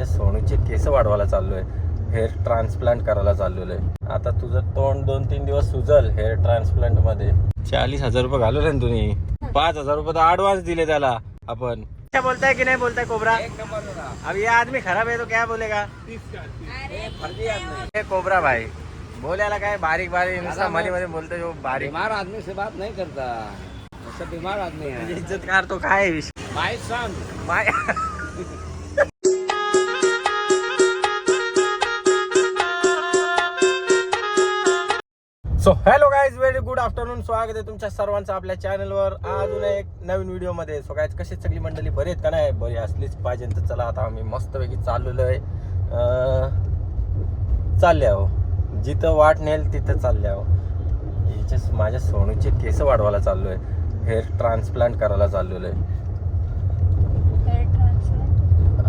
माझ्या सोनूचे केस वाढवायला चाललोय. हेअर ट्रान्सप्लांट करायला चाललेलो आहे आता तुझं तोंड दोन तीन दिवस सुजल हेअर ट्रान्सप्लांटमध्ये. चाळीस हजार रुपये घालवले ना तुम्ही. पाच हजार रुपये तर ऍडव्हान्स दिले त्याला आपण. क्या बोलताय की नाही बोलताय कोबरा? अब ये आदमी खराब है तो क्या बोलेगा? हे कोबरा भाई बोलायला काय बारीक बारीक नुसता मध्ये मध्ये बोलतो जो बारीक. बीमार आदमी से बात नहीं करता. ऐसा बीमार आदमी है. इज्जत कार तो काय आहे विषय? भाई son my so hello guys very good afternoon स्वागत आहे तुमच्या सर्वांचं आपल्या चॅनलवर अजून एक नवीन व्हिडिओमध्ये सो गाईज कशी सगळी मंडळी बरी आहेत का नाही बरी असलीच पाहिजे तर चला आता आम्ही मस्तपैकी चाललेलो आहे चालले आहो जिथं वाट नेल तिथं चालले आहो याच्या माझ्या सोनूचे केस वाढवायला चाललो आहे हेअर ट्रान्सप्लांट करायला चाललेलो आहे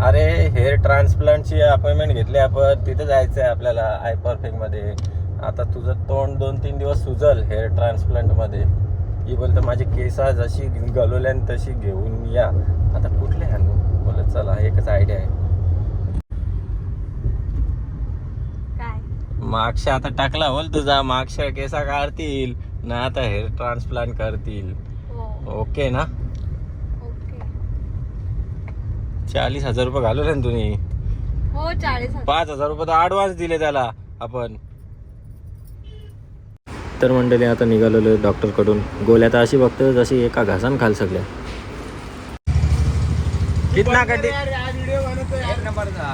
अरे हेअर ट्रान्सप्लांटची अपॉइंटमेंट घेतली आपण. तिथे जायचं आहे आपल्याला. आय परफेक्टमध्ये. आता तुझं तोंड दोन तीन दिवस सुजल हेअर ट्रान्सप्लांटमध्ये. ही बोलतं माझी केस जशी गलोल्यान तशी घेऊन या. आता कुठले आणू बोलत चला एकच आयडिया आहे. मागच्या आता टाकला बोल तुझा मागच्या केसा काढतील ना आता हेअर ट्रान्सप्लांट करतील. हो. ओके ना? चाळीस हजार रुपये घालवले ना तुम्ही हो पाच हजार रुपये तर ऍडव्हान्स दिले त्याला आपण. तर मंडळी आता निघालेलो डॉक्टरकडून गोळ्या तर अशी बघतो जशी एका घासान खाल सगळ्या. कितना कटी एक नंबर था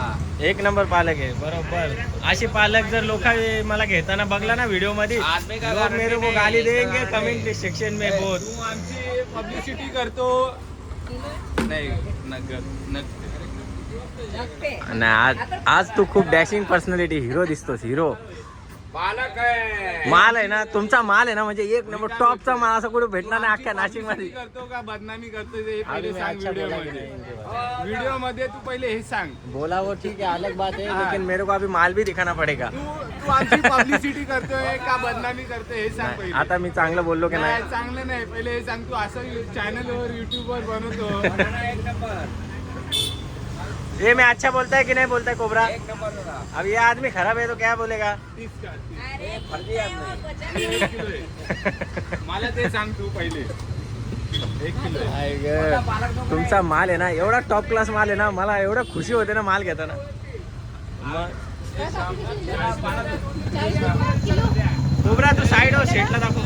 एक नंबर पालक आहे बरोबर. अशी पालक जर लोक मला घेताना बघला ना व्हिडिओमध्ये मेरे को गाली देंगे. कमेंट सेक्शन में बहुत. तू आमची पब्लिसिटी करतो. नाही आज आज तू खूप डॅशिंग पर्सनॅलिटी हिरो दिसतोस हिरो माल आहे ना तुमचा माल आहे ना म्हणजे एक नंबर टॉपचा माल असं कुठे भेटणार नाही अख्ख्या नाशिकमध्ये करतो का बदनामी करतो पहिले सांग व्हिडिओमध्ये. की व्हिडिओमध्ये तू पहिले हे सांग. बोला वो ठीक है अलग बात है. लेकिन मेरे को अभी माल भी दिखाना पड़ेगा. तू तू आमची पब्लिसिटी करतोय का बदनामी करतोय हे सांग पहिले. आता मी चांगलं बोललो की नाही चांगलं नाही पहिले हे सांग तू असं चॅनल वर युट्यूब वर बनवतो. एक नंबर. ये मैं अच्छा बोलता है कि नहीं बोलता है कोबरा? एक नंबर था अब ये आदमी खराब है तो क्या बोलेगा? तीस का तीस. अरे फर्जी आदमी एक किलो आहे. मला ते सांग तू पहिले। एक किलो आहे. आई ग. तुमचा माल आहे ना एवढा टॉप क्लास माल आहे ना मला एवढं खुशी होते ना माल घेताना. कोबरा तू साईड हो शेटला दाखव.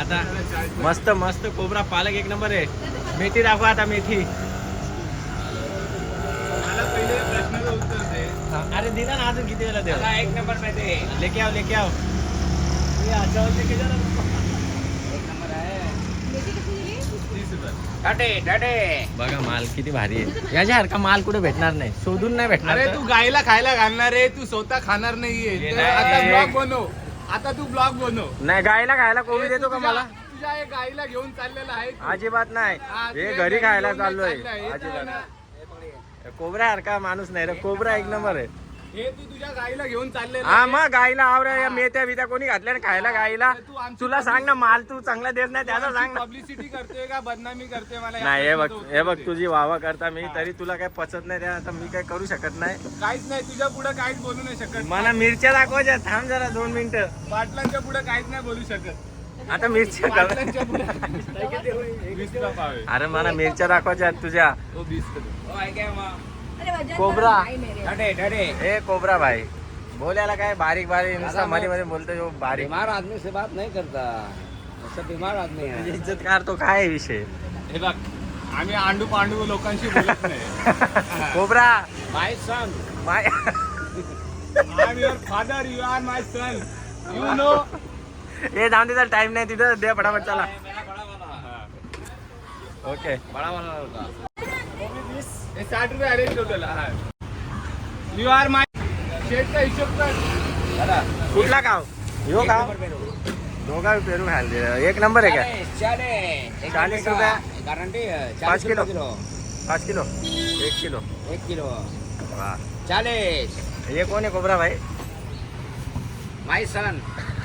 आता मस्त मस्त कोबरा पालक एक नंबर आहे. मेथी दाखवा आता मेथी. मला पहिले प्रश्नाचं उत्तर दे. अरे दिला ना अजून किती वेळा देऊ? एक नंबर लेके आओ लेके आओ एक नंबर तीस रुपये. डटे डटे. बघा माल किती भारी आहे. याच्यासारखा माल कुठे भेटणार नाही. शोधून नाही भेटणार अरे. तू गायला खायला घालणार आहे. तू स्वतः खाणार नाहीये. तर. आता ब्लॉग बनव. आता तू ब्लॉग बनव. नाही गायला खायला कोबी हे देतो का मला? तुझ्या हे गाईला घेऊन चाललेला आहे. अजिबात नाही. हा, घरी खायला चाललोय. अजिबात. कोबरा सारखा माणूस नाही रे. कोबरा एक नंबर आहे. हे तू तुझ्या गाईला घेऊन चाललेला हा आहे. मग गाईला आवऱ्या या मेथ्या कोणी घातल्या ना खायला गाईला? तुला सांग ना माल तू चांगला देत नाही त्याचा सांग ना. पब्लिसिटी करतोय का बदनामी करतोय मला नाही हे बघ हे बघ. तुझी वावा करता मी तरी तुला काय पचत नाही त्या आता मी काय करू शकत नाही. काहीच नाही तुझ्या पुढे काहीच बोलू नाही शकत. मला मिरच्या दाखवायच्या थांब जरा दोन मिनिटं. पाटलांच्या पुढे काहीच नाही बोलू शकत. आता मिरच्या अरे मला मिरच्या दाखवायच्या तुझ्या. क्या कोबरा. डटे डटे ए कोबरा भाई. बोलायला काय बारीक बारीक नुसता मध्ये मध्ये बोलतो जो बारीक. बीमार आदमी से बात नहीं करता. ऐसा बीमार आदमी म्हणजे है इज्जत कारतो काय आहे विषय? हे बघ आम्ही आंडू पांडू लोकांशी बोलत नाही. कोबरा. भाई son. My I am your father you are my son you know हे जाऊन तिचा टाइम नाही तिथं. दे फटाफट चला. ओके. बड़ा वाला होगा साठ रुपये अरेंज टोटल. हा. यू आर माय शेटचा हिशोब कर. कुठला गाव? यो गाव? रहो। दोघा पेरू खायला एक नंबर आहे का एक चालीस रुपये का। गारंटी है पाँच किलो। पाच किलो. एक किलो. एक किलो. चालीस हे कोण आहे कोबरा भाई? माई सन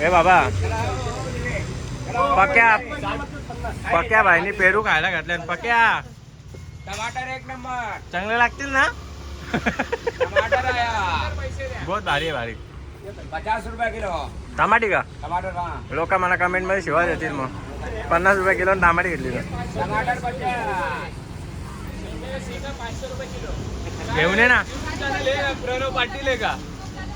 ए बाबा पक्या पक्या भाईनी पेरू खायला घातल्या पक्या. टमाटर एक नंबर. चांगले लागतील ना? बहुत भारी आहे भारी. पचास रुपये किलो. टमाटी का? टमाटर हा. लोक मला कमेंटमध्ये शिवाय देतील मग. पन्नास रुपये किलो टमाटी घेतली टमाटर घेऊन ये ना. प्रणव पाटील आहे का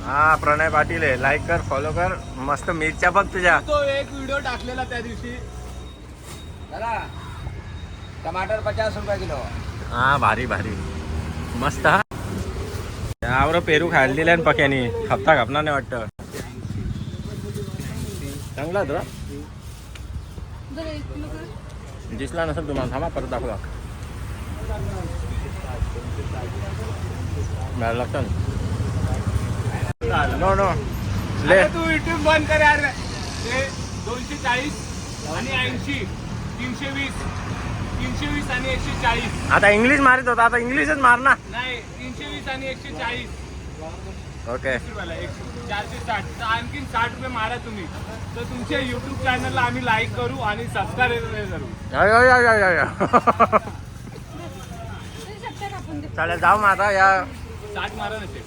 हा प्रणय पाटील आहे. लाईक कर फॉलो कर. मस्त मिरच्या बघ तुझ्या. तो एक व्हिडिओ टाकलेला त्या दिवशी. चला. टमाटर पचास रुपये किलो. हा भारी भारी. मस्त हा. यावर पेरू खायला दिले ना पक्यानी. खपता खपणार नाही वाटतं. चांगला तुला. दिसला नसेल तुम्हाला. थांबा परत दाखवा मिळायला लागतं ना नो ले. तू युट्यूब बंद कर यार. ते दोनशे चाळीस आणि ऐंशी तीनशे वीस तीनशे वीस आणि एकशे चाळीस. आता इंग्लिश मारित होता आता इंग्लिशच मार ना. नाही तीनशे वीस आणि एकशे चाळीस. ओके रुपयाला एकशे चारशे साठ. तर आणखीन साठ रुपये मारा तुम्ही. तर तुमच्या युट्यूब चॅनलला आम्ही लाईक करू आणि सबस्क्राईब करू. या, या, या, या, या, या. तरी शकतात आपण ते. चालेल जाऊ मग आता या. साठ मारा नसेल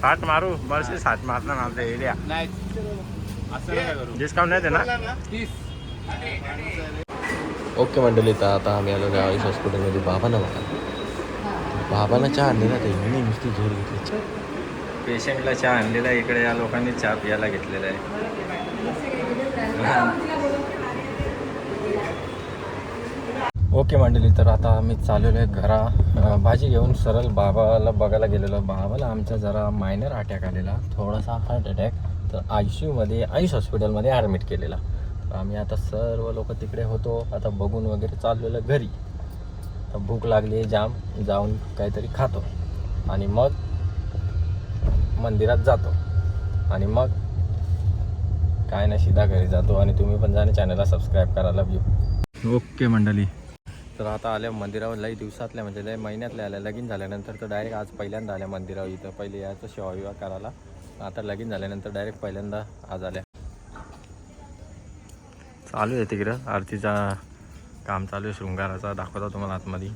साठ मारू? बरशी साठ मारणार ना ते एरिया. नाही. असं नका करू. डिस्काउंट नाही देणार? तीस. ओके मंडळी तर आता आम्ही आलो गावीस हॉस्पिटलमध्ये. बाबांना बघा. बाबांना चहा आणलेला ते मी नुसती झोड घेतली. चहा. पेशंटला चहा आणलेला इकडे या लोकांनी चहा प्यायला घेतलेला आहे. ओके मंडळी तर आता आम्ही चाललेलो आहे घरा भाजी घेऊन सरळ बाबाला बघायला गेलेलो. बाबाला आमचा जरा मायनर अटॅक आलेला. थोडासा हार्ट अटॅक तर आय सी यूमध्ये आयुष हॉस्पिटलमध्ये ॲडमिट केलेला. तर आम्ही आता सर्व लोक तिकडे होतो. आता बघून वगैरे चाललेलं घरी. तर भूक लागली आहे जाम. जाऊन काहीतरी खातो. आणि मग मंदिरात जातो. आणि मग काय नाही सीधा घरी जातो. आणि तुम्ही पण जाणे चॅनलला सबस्क्राईब करा. लव यू ओके मंडळी. तर आता आल्या मंदिरावर लई दिवसातल्या म्हणजे लई महिन्यातल्या आल्या. लगीन झाल्यानंतर तर डायरेक्ट आज पहिल्यांदा आल्या मंदिरावर इथं. पहिले याचं शिवाविवाह करायला. आता लगीन झाल्यानंतर डायरेक्ट पहिल्यांदा आज आल्या. चालू आहे तिकडं. आरतीचा काम चालू आहे शृंगाराचा. दाखवतो तुम्हाला आतमध्ये.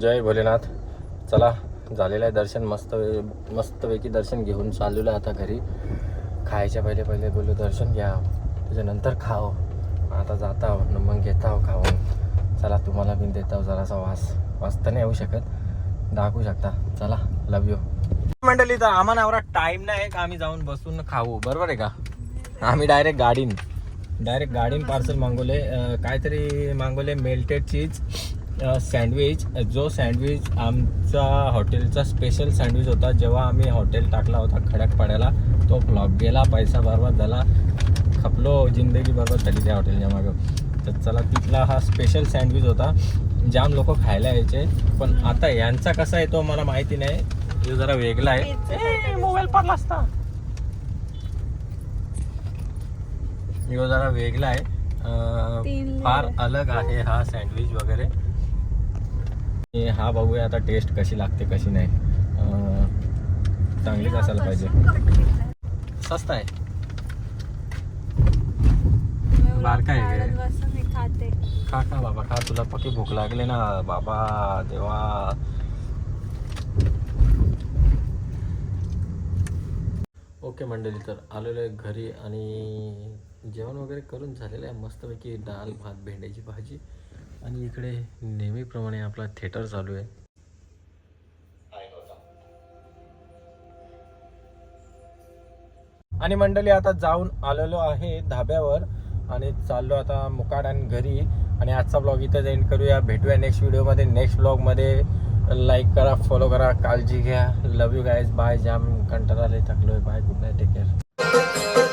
जय भोलेनाथ. चला झालेलं आहे दर्शन. मस्त मस्तपैकी दर्शन घेऊन चाललेलं आता घरी. खायच्या पहिले पहिले बोलू दर्शन घ्या. त्याच्यानंतर खाओ. आता जाता आहो मग घेता हो खाऊन. चला तुम्हाला बी देता हो जरासा वास. वास तर नाही येऊ शकत. दाखवू शकता. चला लव यू मंडळी तर आम्हाला एवढा टाईम नाही का आम्ही जाऊन बसून खाऊ? बरोबर आहे का? आम्ही डायरेक्ट गाडीन. डायरेक्ट गाडीन पार्सल मागवले. काहीतरी मागवले मेल्टेड चीज सँडविच जो सँडविच आमचा हॉटेलचा स्पेशल सँडविच होता जेव्हा आम्ही हॉटेल टाकला होता खडक पाड्याला तो फ्लॉप गेला पैसा बरबाद झाला. खपलो जिंदगी बरबाद झाली त्या हॉटेलच्या मागं. तर चला तिथला हा स्पेशल सँडविच होता जाम लोक खायला यायचे. पण आता यांचा कसा आहे तो मला माहिती नाही. तो जरा वेगळा आहे. मोबाईल पडला असता यो जरा वेगळा आहे. फार. अलग आहे हा सँडविच वगैरे. आणि हा बघूया आता टेस्ट कशी लागते कशी नाही. चांगलीच असायला पाहिजे. स्वस्त आहे. बारका खा खा बाबा खा. तुला पक्की भूक लागली ना बाबा देवा. ओके मंडळी तर आलेलो आहे घरी आणि जेवण वगैरे करून झालेलं आहे. मस्तपैकी डाळ भात भेंड्याची भाजी. आणि इकडे नेहमीप्रमाणे आपला थिएटर चालू आहे. आणि मंडळी आता जाऊन आलेलो आहे धाब्यावर आणि चाललो आता मुकाड आणि घरी. आणि आजचा ब्लॉग इथंच एंड करूया. भेटूया नेक्स्ट व्हिडिओमध्ये नेक्स्ट ब्लॉगमध्ये लाईक करा फॉलो करा काळजी घ्या. लव यू गायज बाय जाम कंटाळा आले थकलोय. Bye good night take care